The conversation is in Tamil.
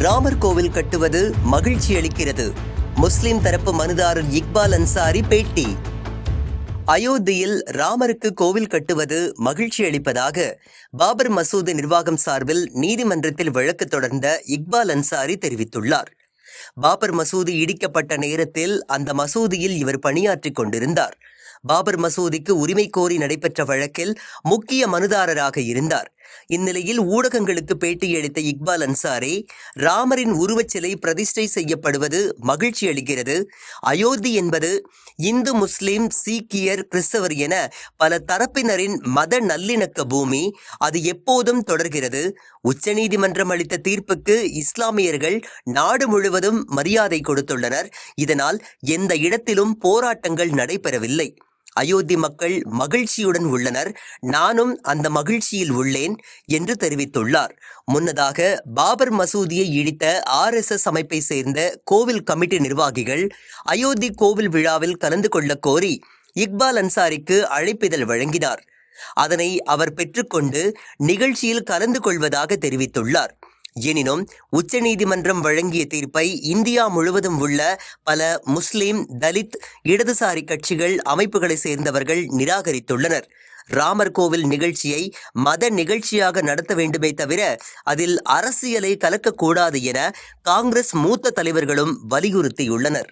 ராமர் கோவில் கட்டுவது மகிழ்ச்சி அளிக்கிறது. முஸ்லிம் தரப்பு மனுதாரர் இக்பால் அன்சாரி பேட்டி. அயோத்தியில் ராமருக்கு கோவில் கட்டுவது மகிழ்ச்சி அளிப்பதாக பாபர் மசூதி நிர்வாகம் சார்பில் நீதிமன்றத்தில் வழக்கு தொடர்ந்த இக்பால் அன்சாரி தெரிவித்துள்ளார். பாபர் மசூதி இடிக்கப்பட்ட நேரத்தில் அந்த மசூதியில் இவர் பணியாற்றிக் கொண்டிருந்தார். பாபர் மசூதிக்கு உரிமை கோரி நடைபெற்ற வழக்கில் முக்கிய மனுதாரராக இருந்தார். இந்நிலையில் ஊடகங்களுக்கு பேட்டியளித்த இக்பால் அன்சாரி ராமரின் உருவச்சிலை பிரதிஷ்டை செய்யப்படுவது மகிழ்ச்சி அளிக்கிறது. அயோத்தி என்பது இந்து முஸ்லிம் சீக்கியர் கிறிஸ்தவர் என பல தரப்பினரின் மத நல்லிணக்க பூமி. அது எப்போதும் தொடர்கிறது. உச்சநீதிமன்றம் அளித்த தீர்ப்புக்கு இஸ்லாமியர்கள் நாடு முழுவதும் மரியாதை கொடுத்துள்ளனர். இதனால் எந்த இடத்திலும் போராட்டங்கள் நடைபெறவில்லை. அயோத்தி மக்கள் மகிழ்ச்சியுடன் உள்ளனர். நானும் அந்த மகிழ்ச்சியில் உள்ளேன் என்று தெரிவித்துள்ளார். முன்னதாக பாபர் மசூதியை இடித்த ஆர்எஸ்எஸ் அமைப்பை சேர்ந்த கோவில் கமிட்டி நிர்வாகிகள் அயோத்தி கோவில் விழாவில் கலந்து கொள்ள கோரி இக்பால் அன்சாரிக்கு அழைப்பிதழ் வழங்கினார். அதனை அவர் பெற்றுக்கொண்டு நிகழ்ச்சியில் கலந்து கொள்வதாக தெரிவித்துள்ளார். எனினும் உச்சநீதிமன்றம் வழங்கிய தீர்ப்பை இந்தியா முழுவதும் உள்ள பல முஸ்லிம் தலித் இடதுசாரி கட்சிகள் அமைப்புகளைச் சேர்ந்தவர்கள் நிராகரித்துள்ளனர். ராமர் கோவில் நிகழ்ச்சியை மத நிகழ்ச்சியாக நடத்த வேண்டுமே தவிர அதில் அரசியலை கலக்கக்கூடாது என காங்கிரஸ் மூத்த தலைவர்களும் வலியுறுத்தியுள்ளனர்.